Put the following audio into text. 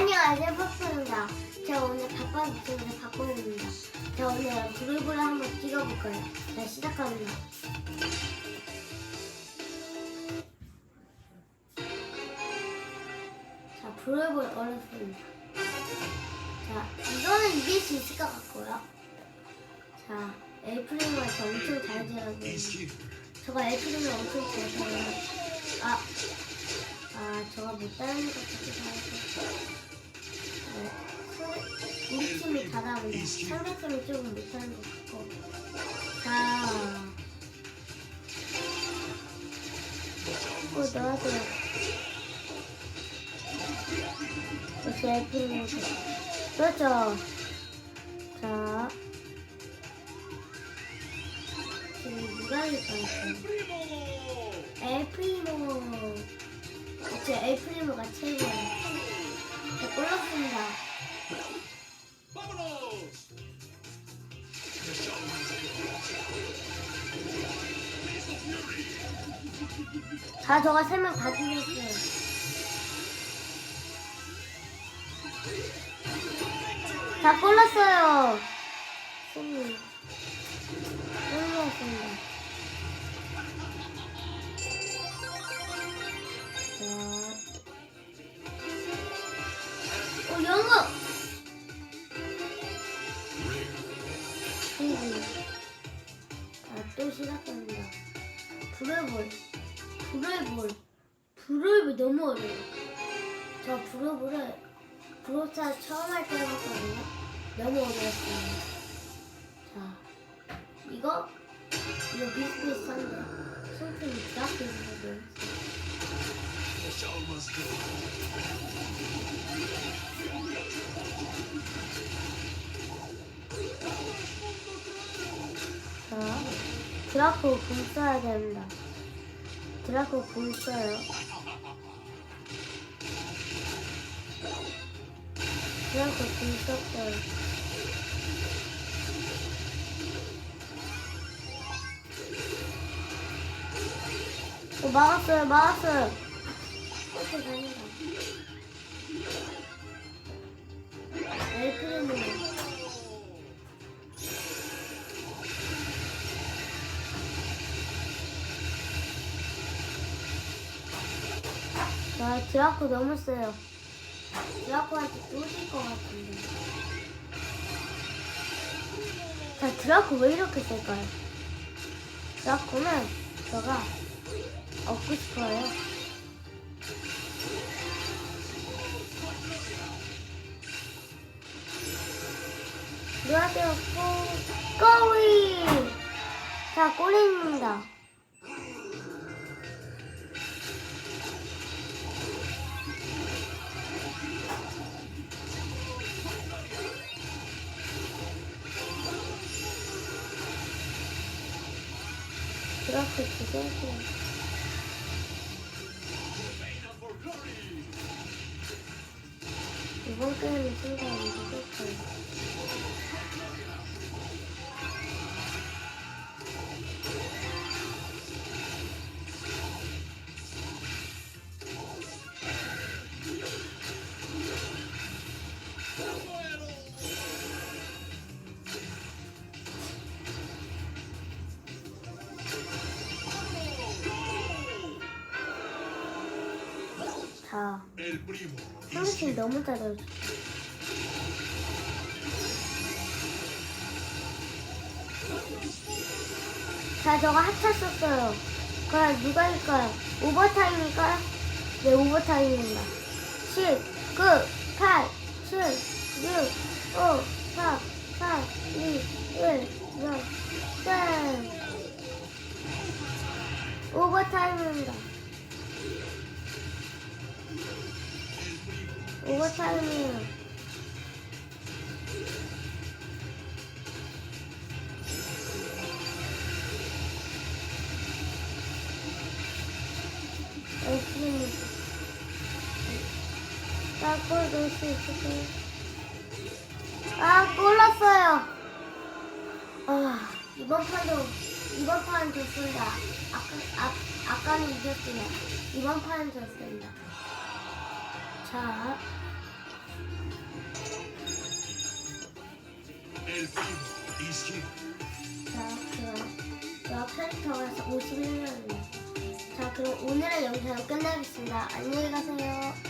안녕하세요, 퍼프입니다. 제가 오늘 바빠서 지금 바꾸입니다. 제가 오늘 불을 한번 찍어볼 거예요. 자, 시작합니다. 자, 불을 얼었습니다. 자, 이거는 이길 수 있을 것 같고요. 자, 에이프릴과 저 엄청 잘 지어요. 저가 에이프릴을 엄청 잘 지어요. 아, 아, 저가 못하는 것 같기도 하고. 네. 소- 우리 팀이 잘하는데 상대 팀이 조금 못하는 것 같고. 자, 어, 넣어줘요. 역시 에이프릴을 그렇죠. 자, 지금 누가 이길까요? 엘프리모 그치 엘프리모가 최고예 골랐습니다. 자 저가 세명다 죽였어요. 자 골랐어요. 승리 승리했습니다 어, 영어! 그리고, 자, 또 시작합니다. 브레볼. 브레볼. 브레볼 너무 어려워. 저 브레볼을 브로차 처음 할때 해봤거든요. 너무 어려웠어요. 자, 이거, 이거 비슷비슷한데. 손톱이 딱 비슷하게. 자, 드라코 공 써야 됩니다. 드라코 공 써요. 드라코 공 썼어요. 어, 막았어요, 막았어요. 이렇게 다닌다. 엘프리모. 자, 드라코 너무 세요. 드라코한테 뚫릴 것 같은데. 자, 드라코 왜 이렇게 셀까요? 드라코는 제가 얻고 싶어요. 누아되었고 꼬리! 자, 꼬리입니다. 그렇게 두개고 이번 게임은 진짜 안 되겠어요. Primo. 상대팀 너무 잘해요. 자, 하차 썼어요. 그럼 누가 일까요? 오버타임일까요? 네, 오버타임입니다. 10, 9, 8, 7, 6, 5, 4, 3, 2, 1, 0, 땡! 오버타임입니다. 오버타임이에요. 나 골 넣을 수 있을까요? 아, 골랐어요. 아, 이번 판도, 이번 판 좋습니다. 아까, 아, 아까는 이겼지만, 이번 판은 좋습니다. 자. 자, 그럼, 제가 캐릭터가 51년입니다. 자, 그럼 오늘의 영상을 끝나겠습니다. 안녕히 가세요.